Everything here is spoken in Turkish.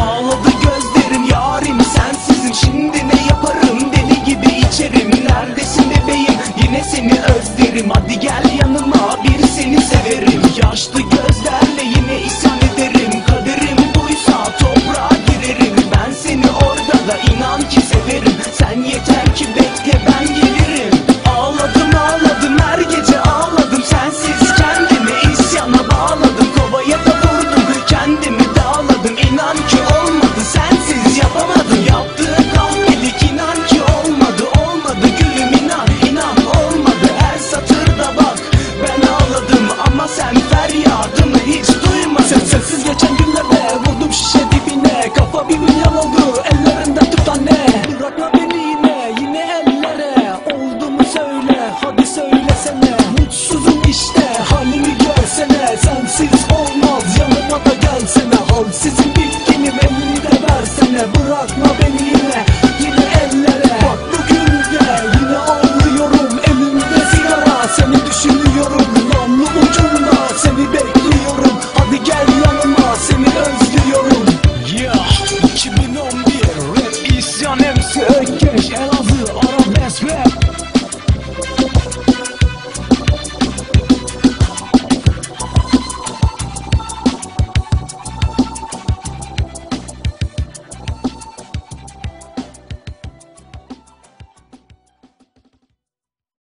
Ağladı gözlerim yarim sensizim. Şimdi ne yaparım? Deli gibi içerim. Neredesin bebeğim? Yine seni özlerim. Hadi gel yanıma bir seni severim. Yaşlı göz Bırakma beni yine